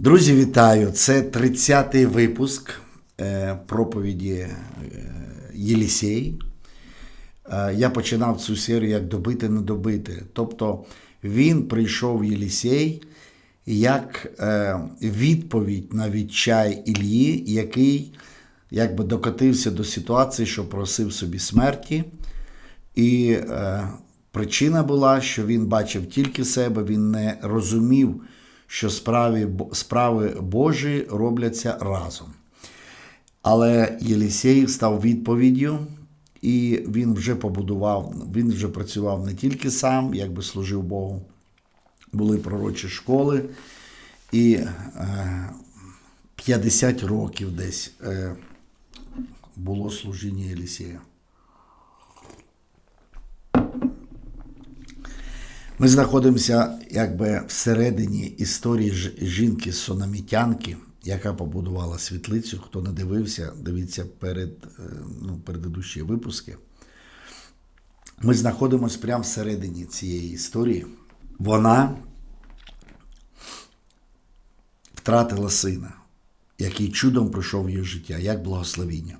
Друзі, вітаю! Це 30-й випуск е, проповіді е, Єлісей. Е, я починав цю серію як добити, не добити. Тобто він прийшов Єлісей як відповідь на відчай Ілії, який якби докотився до ситуації, що просив собі смерті. І причина була, що він бачив тільки себе, він не розумів, що справи, справи Божі робляться разом. Але Єлісей став відповіддю, і він вже побудував, він вже працював не тільки сам, якби служив Богу. Були пророчі школи, і е, 50 років десь е, було служіння Єлісія. Ми знаходимося якби всередині історії жінки Сономітянки, яка побудувала світлицю. Хто не дивився, дивіться перед е, ну, предыдущі випуски. Ми знаходимося прямо всередині цієї історії. Вона втратила сина, який чудом пройшов її життя, як благословіння.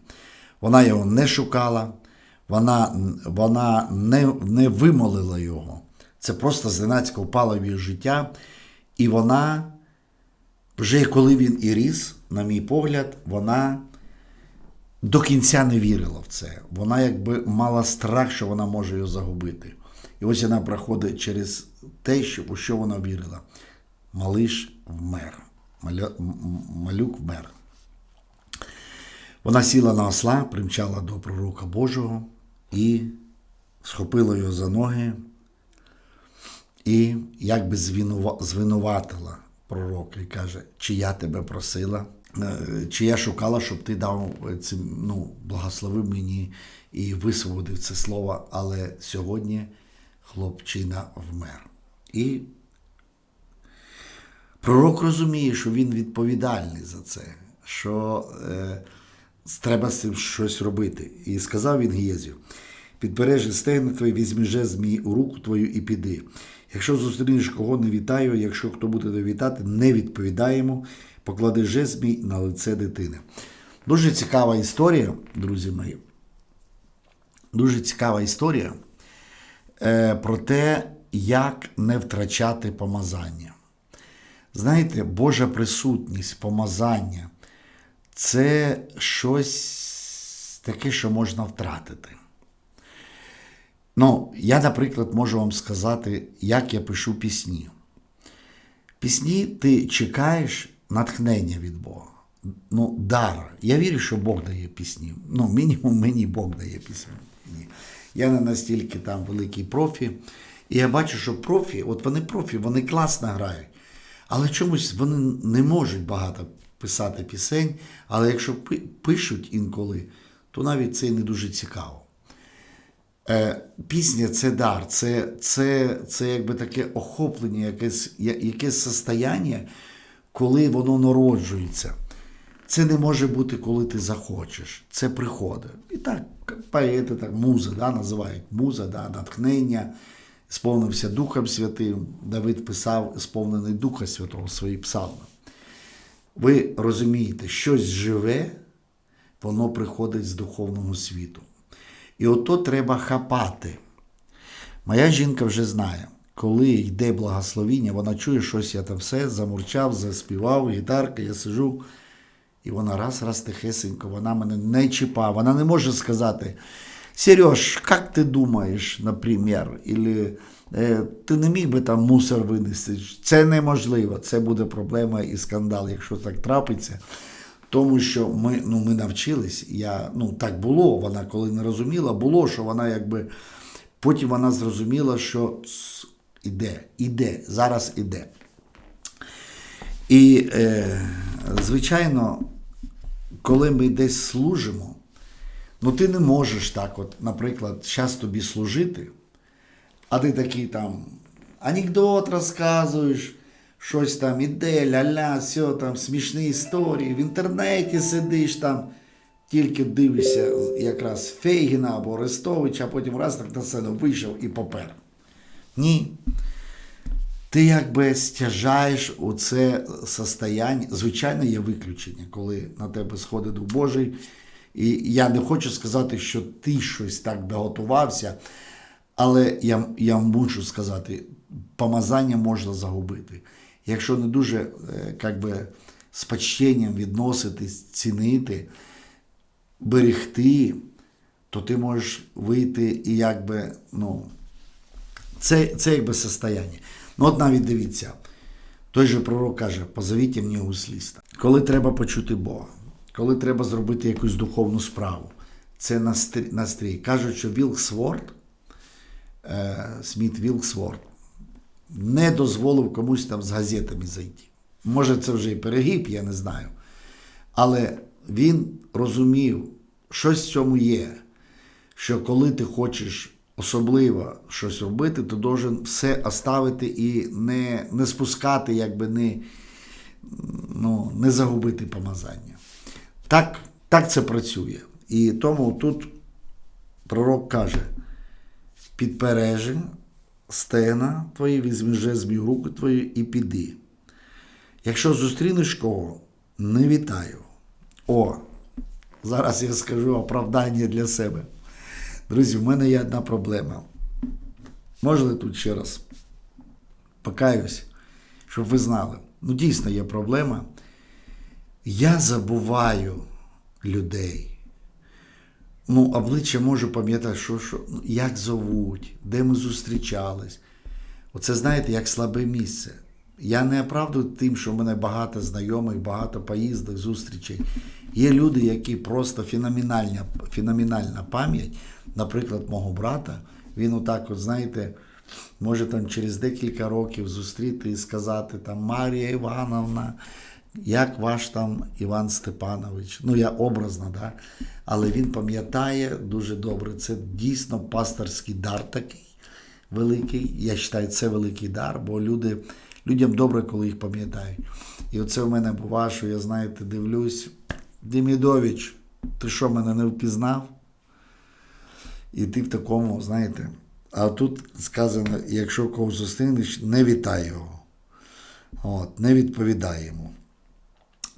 Вона його не шукала, вона, вона не, не вимолила його. Це просто зненацька впала в її життя. І вона, вже коли він і ріс, на мій погляд, вона до кінця не вірила в це. Вона якби мала страх, що вона може його загубити. І ось вона проходить через те, що, у що вона вірила. Малиш вмер. Маля, малюк вмер. Вона сіла на осла, примчала до пророка Божого і схопила його за ноги і якби звинува- звинуватила пророка і каже, чи я тебе просила, е, чи я шукала, щоб ти дав е, цим, ну, благословив мені і висвободив це слово, але сьогодні хлопчина вмер. І Пророк розуміє, що він відповідальний за це, що е, треба з цим щось робити. І сказав він Гієзію, підбережи стегна твої, візьми жезл мій у руку твою і піди. Якщо зустрінеш кого не вітаю, якщо хто буде тебе вітати, не відповідаємо, поклади мій на лице дитини. Дуже цікава історія, друзі мої. Дуже цікава історія е, про те, як не втрачати помазання. Знаєте, Божа присутність, помазання це щось таке, що можна втратити. Ну, я, наприклад, можу вам сказати, як я пишу пісні. Пісні ти чекаєш натхнення від Бога. Ну, дар. Я вірю, що Бог дає пісні. Ну, мінімум мені Бог дає пісні. Я не настільки там великий профі. І я бачу, що профі, от вони профі, вони класно грають. Але чомусь вони не можуть багато писати пісень. Але якщо пишуть інколи, то навіть це і не дуже цікаво. Е, пісня це дар, це, це, це якби таке охоплення, якесь, якесь состояння, коли воно народжується. Це не може бути, коли ти захочеш. Це приходить. І так, поети, так, муза, да, називають муза, да, натхнення, сповнився Духом Святим. Давид писав, сповнений Духа Святого в свої псалми. Ви розумієте, щось живе, воно приходить з духовного світу. І ото треба хапати. Моя жінка вже знає, коли йде благословіння, вона чує щось, я там все замурчав, заспівав, гітарка, я сижу, і вона раз, раз тихесенько, вона мене не чіпає. Вона не може сказати: Сереж, як ти думаєш, наприклад, Или, е, ти не міг би там мусор винести. Це неможливо, це буде проблема і скандал, якщо так трапиться. Тому що ми, ну, ми навчились, я, ну, так було, вона коли не розуміла, було, що вона якби. Потім вона зрозуміла, що іде, іде, зараз іде. І, е, звичайно, коли ми десь служимо, ну ти не можеш так, от, наприклад, зараз тобі служити, а ти такий там анекдот розказуєш, щось там іде, ля-ля, все там смішні історії, в інтернеті сидиш там, тільки дивишся якраз Фейгіна або Арестовича, а потім раз так на сцену вийшов і попер. Ні. ти якби стяжаєш у це состояння. Звичайно, є виключення, коли на тебе сходить Дух Божий. І я не хочу сказати, що ти щось так доготувався, але я, я мушу сказати, помазання можна загубити. Якщо не дуже е, як би, з почтенням відноситись, цінити, берегти, то ти можеш вийти і якби, ну, це, це якби состояння. Ну, от навіть дивіться, той же пророк каже, позовіть мені гусліста. Коли треба почути Бога, коли треба зробити якусь духовну справу, це настрій. настрій. Кажуть, що Вілксворд, е, Сміт Вілксворд, не дозволив комусь там з газетами зайти. Може, це вже і перегиб, я не знаю. Але він розумів, щось в цьому є, що коли ти хочеш особливо щось робити, ти должен все оставити і не, не спускати, якби не, ну, не загубити помазання. Так, так це працює. І тому тут пророк каже: підпережи стена твої, візьми жезл в руку твою і піди. Якщо зустрінеш кого, не вітаю. О, зараз я скажу оправдання для себе. Друзі, в мене є одна проблема. Можна тут ще раз покаюсь, щоб ви знали. Ну, дійсно є проблема. Я забуваю людей. Ну, обличчя можу пам'ятати, що, що, ну, як зовуть, де ми зустрічались. Оце, знаєте, як слабе місце. Я не оправдую тим, що в мене багато знайомих, багато поїздок, зустрічей. Є люди, які просто феноменальна, феноменальна пам'ять. Наприклад, мого брата, він отак, от, знаєте, може там через декілька років зустріти і сказати там Марія Івановна, як ваш там Іван Степанович. Ну, я образно, да? але він пам'ятає дуже добре. Це дійсно пасторський дар такий великий. Я вважаю, це великий дар, бо люди, людям добре, коли їх пам'ятають. І оце в мене буває, що я, знаєте, дивлюсь, Демідович, ти що мене не впізнав? І ти в такому, знаєте, а тут сказано, якщо когось зустрінеш, не вітай його. От, не відповідай йому.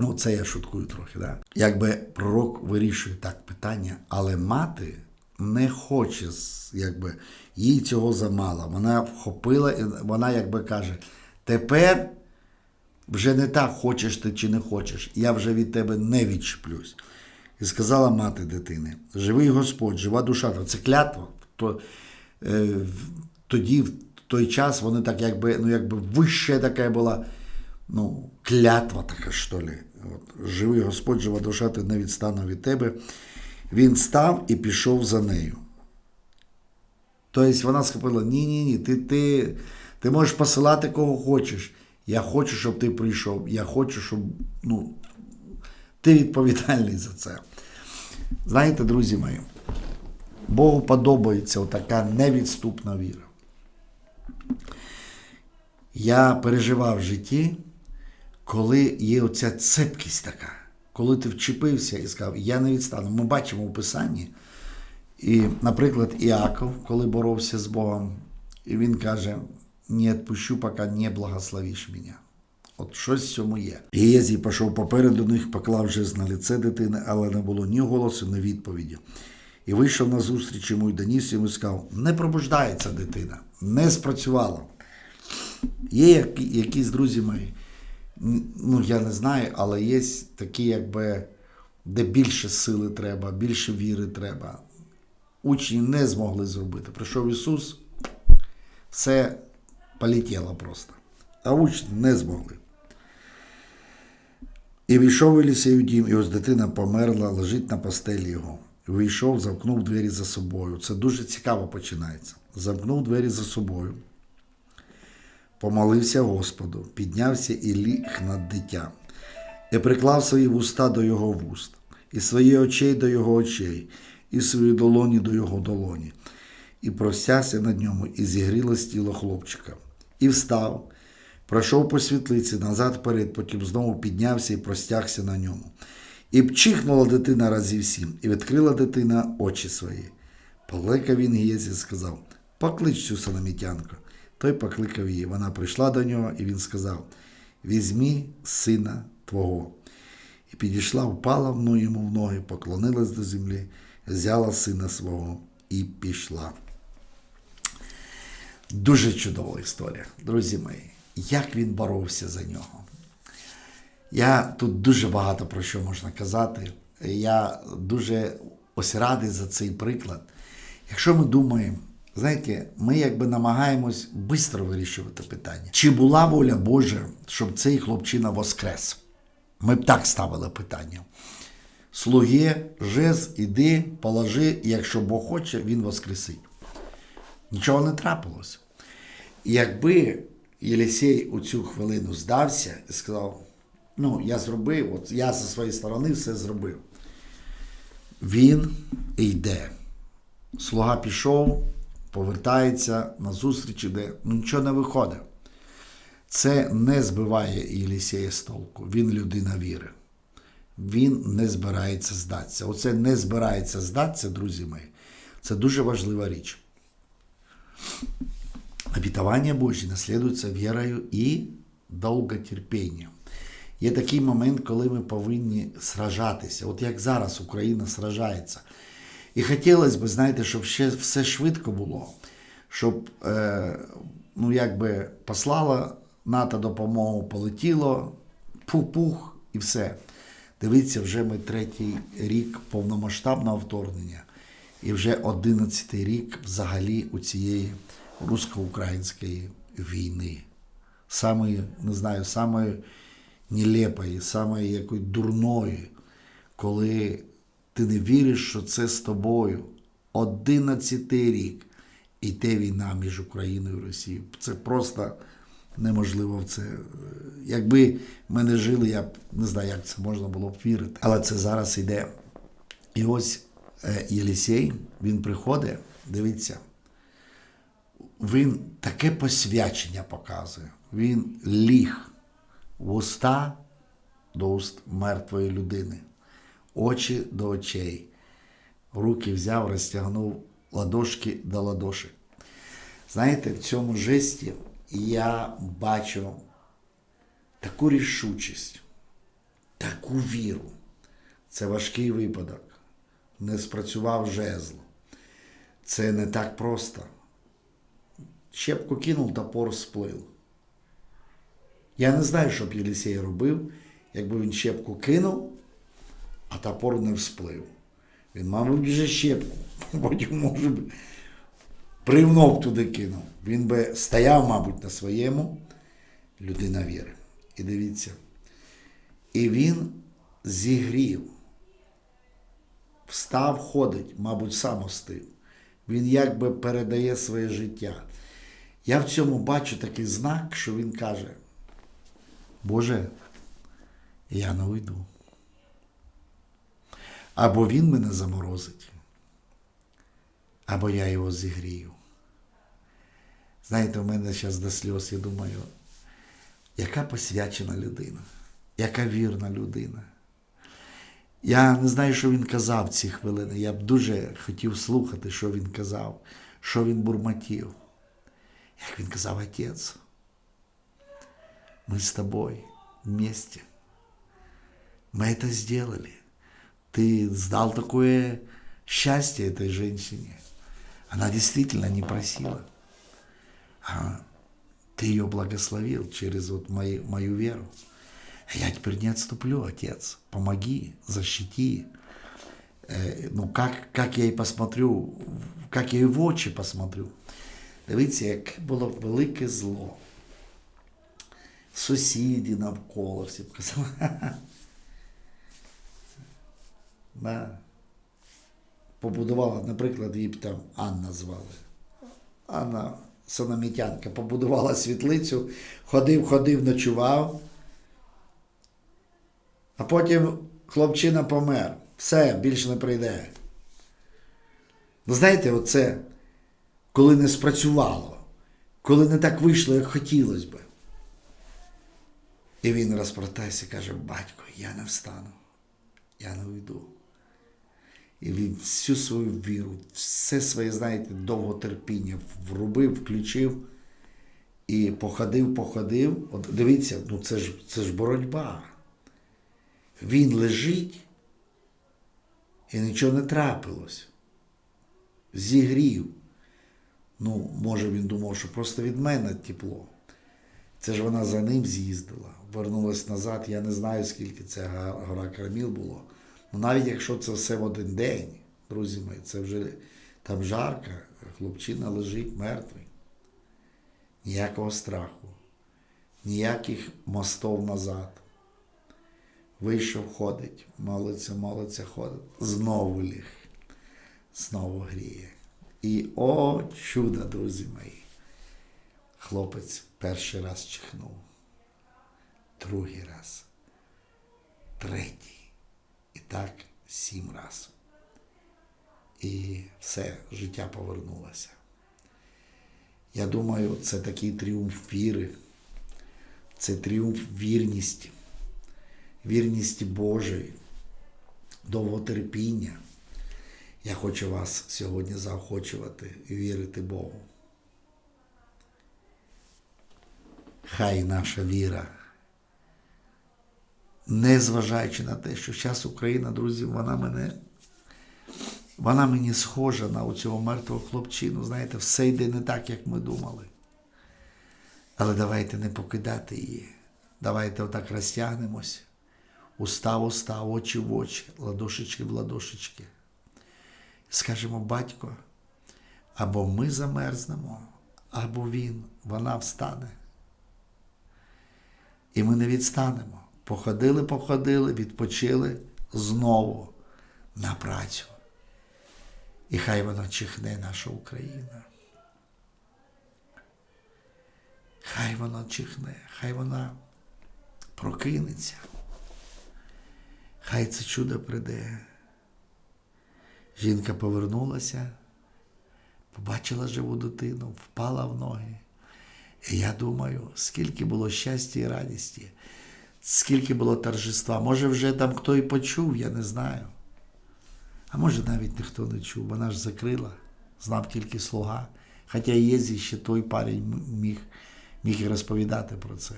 Ну, це я шуткую трохи, да? Якби пророк вирішує так питання, але мати не хоче, якби, їй цього замало. Вона вхопила, і вона якби каже: тепер вже не так хочеш ти чи не хочеш, я вже від тебе не відчеплюсь. І сказала мати дитини: Живий Господь, жива душа, це клятва. То, е, тоді, в той час, вони так якби, ну, якби вища така була ну, клятва така, що ли. От, Живий Господь, жива душа, ти не відстану від тебе. Він став і пішов за нею. Тобто вона схопила: ні, ні, ні, ти, ти, ти можеш посилати кого хочеш. Я хочу, щоб ти прийшов. Я хочу, щоб ну, ти відповідальний за це. Знаєте, друзі мої, Богу подобається така невідступна віра. Я переживав в житті, коли є оця цепкість така, коли ти вчепився і сказав, я не відстану. Ми бачимо у Писанні. І, наприклад, Іаков, коли боровся з Богом, і він каже: не відпущу, поки не благословиш мене. От щось в цьому є. Гієзій пішов попереду них, поклав жест на лице дитини, але не було ні голосу, ні відповіді. І вийшов на зустріч йому і доніс йому і сказав: не пробуждається дитина, не спрацювало. Є якісь друзі мої, ну я не знаю, але є такі, якби, де більше сили треба, більше віри треба. Учні не змогли зробити. Прийшов Ісус, все полетіло просто. А учні не змогли. І війшов Елісей у дім, і ось дитина померла, лежить на постелі його. Вийшов, замкнув двері за собою. Це дуже цікаво починається. Замкнув двері за собою, помолився Господу, піднявся і ліг над дитям, і приклав свої вуста до його вуст, і свої очей до його очей, і свої долоні до його долоні, і простягся над ньому, і зігрілось тіло хлопчика, і встав. Пройшов по світлиці назад вперед, потім знову піднявся і простягся на ньому. І пчихнула дитина разів сім, і відкрила дитина очі свої. Полекав він гієць сказав: Поклич цю санамітянку. Той покликав її. Вона прийшла до нього, і він сказав: Візьмі сина твого. І підійшла, впала ну, йому в ноги, поклонилась до землі, взяла сина свого і пішла. Дуже чудова історія, друзі мої. Як він боровся за нього. Я тут дуже багато про що можна казати. Я дуже ось радий за цей приклад. Якщо ми думаємо, знаєте, ми якби намагаємось швидко вирішувати питання. Чи була воля Божа, щоб цей хлопчина воскрес? Ми б так ставили питання. Слуги, жез, іди, положи, і якщо Бог хоче, він воскресить. Нічого не трапилось. І якби Єлісей у цю хвилину здався і сказав: ну, я зробив, от я зі своєї сторони все зробив. Він йде. Слуга пішов, повертається на зустріч, іде, ну нічого не виходить. Це не збиває Єлісея з толку. Він людина віри. Він не збирається здатися. Оце не збирається здатися, друзі мої. Це дуже важлива річ. Обітування Божі наслідуються вірою і довготерпінням. Є такий момент, коли ми повинні сражатися. От як зараз Україна сражається. І хотілося б, знаєте, щоб ще все швидко було, щоб е, ну, якби послала НАТО допомогу, полетіло, пух-пух і все. Дивіться, вже ми третій рік повномасштабного вторгнення, і вже одинадцятий рік взагалі у цієї русско-української війни. Самої, не знаю, самої нелепої, самої якої дурної, коли ти не віриш, що це з тобою. Одинадцятий рік іде війна між Україною і Росією. Це просто неможливо це. Якби ми не жили, я б не знаю, як це можна було б вірити. Але це зараз іде. І ось е, Єлісей, він приходить, дивіться, він таке посвячення показує. Він ліг в уста до уст мертвої людини, очі до очей. Руки взяв, розтягнув ладошки до ладошек. Знаєте, в цьому жесті я бачу таку рішучість, таку віру. Це важкий випадок. Не спрацював жезл. Це не так просто. Щепку кинув, топор сплив. Я не знаю, що б Єлісей робив, якби він щепку кинув, а топор не всплив. Він, мабуть, вже щепку, потім, може би, привнов туди кинув. Він би стояв, мабуть, на своєму людина віри. І дивіться. І він зігрів, встав, ходить, мабуть, сам остив. Він якби передає своє життя. Я в цьому бачу такий знак, що він каже: Боже, я не уйду. Або він мене заморозить, або я його зігрію. Знаєте, у мене зараз до сльоз, я думаю, яка посвячена людина, яка вірна людина. Я не знаю, що він казав ці хвилини. Я б дуже хотів слухати, що він казав, що він бурмотів. Як він казав, отець, ми з тобою вместе. Мы это сделали. Ты сдал такое счастье этой женщине. Она действительно не просила. А ты ее благословил через вот мою, мою веру. А я теперь не отступлю, Отец. Помоги, защити. Э, ну, как, как я и посмотрю, как я и в очі посмотрю. Дивіться, яке було велике зло. Сусіди навколо всі казали. Да. Побудувала, наприклад, її б там Анна звали. Анна Сономітянка побудувала світлицю, ходив, ходив, ночував. А потім хлопчина помер. Все, більше не прийде. Ви знаєте, оце, коли не спрацювало, коли не так вийшло, як хотілося би. І він розпортається і каже, батько, я не встану, я не уйду. І всю свою віру, все своє, знаєте, довготерпіння врубив, включив І походив, походив. От дивіться, ну це ж, це ж боротьба. Він лежить і нічого не трапилось. Зігрів. Ну, може, він думав, що просто від мене тепло. Це ж вона за ним з'їздила, вернулась назад. Я не знаю, скільки це гора Карміл було. Ну навіть якщо це все в один день, друзі мої, це вже там жарко, хлопчина лежить мертвий. Ніякого страху, ніяких мостов назад. Вийшов, ходить, молиться, молиться, ходить. Знову ліг, знову гріє. І о, чудо, друзі мої! Хлопець перший раз чихнув, другий раз, третій. Так сім разів. І все, життя повернулося. Я думаю, це такий тріумф віри, це тріумф вірності, вірності Божої, довготерпіння. Я хочу вас сьогодні заохочувати і вірити Богу. Хай наша віра, незважаючи на те, що зараз Україна, друзі, вона мене, вона мені схожа на оцього мертвого хлопчину. Знаєте, все йде не так, як ми думали. Але давайте не покидати її. Давайте отак розтягнемось. Уста в уста, очі в очі, ладошечки в ладошечки. Скажемо, батько, або ми замерзнемо, або він, вона встане. І ми не відстанемо. Походили, походили, відпочили знову на працю. І хай вона чихне наша Україна. Хай вона чихне, хай вона прокинеться. Хай це чудо прийде. Жінка повернулася, побачила живу дитину, впала в ноги. І я думаю, скільки було щастя і радісті, скільки було торжества. Може, вже там хто і почув, я не знаю. А може навіть ніхто не чув, вона ж закрила, знав тільки слуга. Хоча Єзі ще той парень міг, міг і розповідати про це.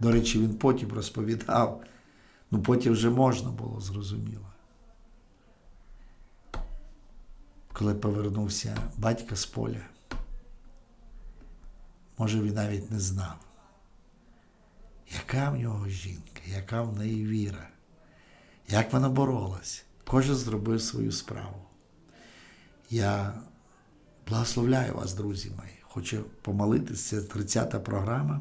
До речі, він потім розповідав, ну потім вже можна було, зрозуміло. Коли повернувся батько з поля, може він навіть не знав, яка в нього жінка, яка в неї віра, як вона боролась. Кожен зробив свою справу. Я благословляю вас, друзі мої. Хочу помолитися. Це 30-та програма.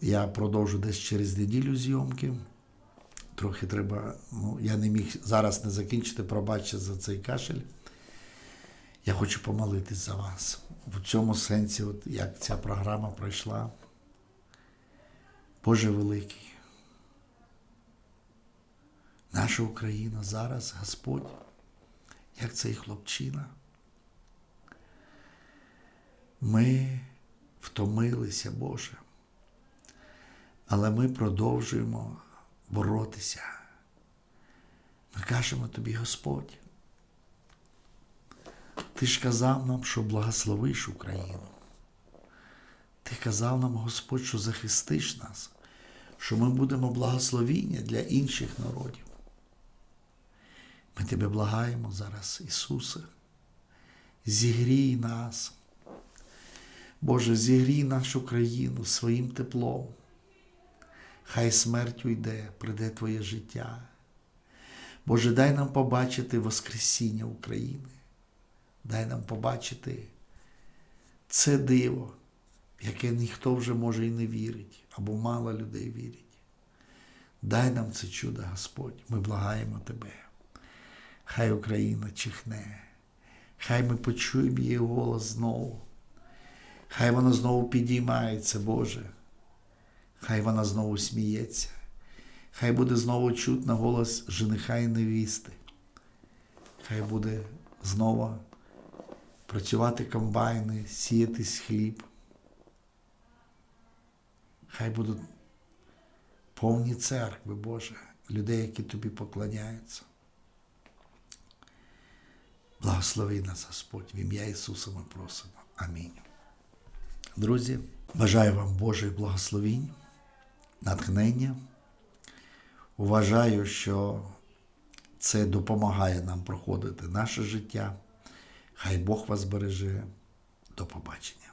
Я продовжу десь через неділю зйомки. Трохи треба, ну, я не міг зараз не закінчити, пробачте за цей кашель. Я хочу помолитись за вас. В цьому сенсі, от як ця програма пройшла. Боже великий. Наша Україна зараз, Господь, як цей хлопчина. Ми втомилися, Боже, але ми продовжуємо боротися. Ми кажемо тобі, Господь, ти ж казав нам, що благословиш Україну. Ти казав нам, Господь, що захистиш нас, що ми будемо благословіння для інших народів. Ми тебе благаємо зараз, Ісусе. Зігрій нас. Боже, зігрій нашу країну своїм теплом. Хай смерть уйде, прийде Твоє життя. Боже, дай нам побачити Воскресіння України. Дай нам побачити це диво, в яке ніхто вже може і не вірить, або мало людей вірить. Дай нам це чудо, Господь, ми благаємо Тебе. Хай Україна чихне, хай ми почуємо її голос знову. Хай вона знову підіймається, Боже. Хай вона знову сміється. Хай буде знову чутно голос жениха і невісти. Хай буде знову працювати комбайни, сіятись хліб. Хай будуть повні церкви, Боже, людей, які тобі поклоняються. Благослови нас, Господь, в ім'я Ісуса ми просимо. Амінь. Друзі, Бажаю вам Божих благословінь, натхнення. Вважаю, що це допомагає нам проходити наше життя. Хай Бог вас береже. До побачення.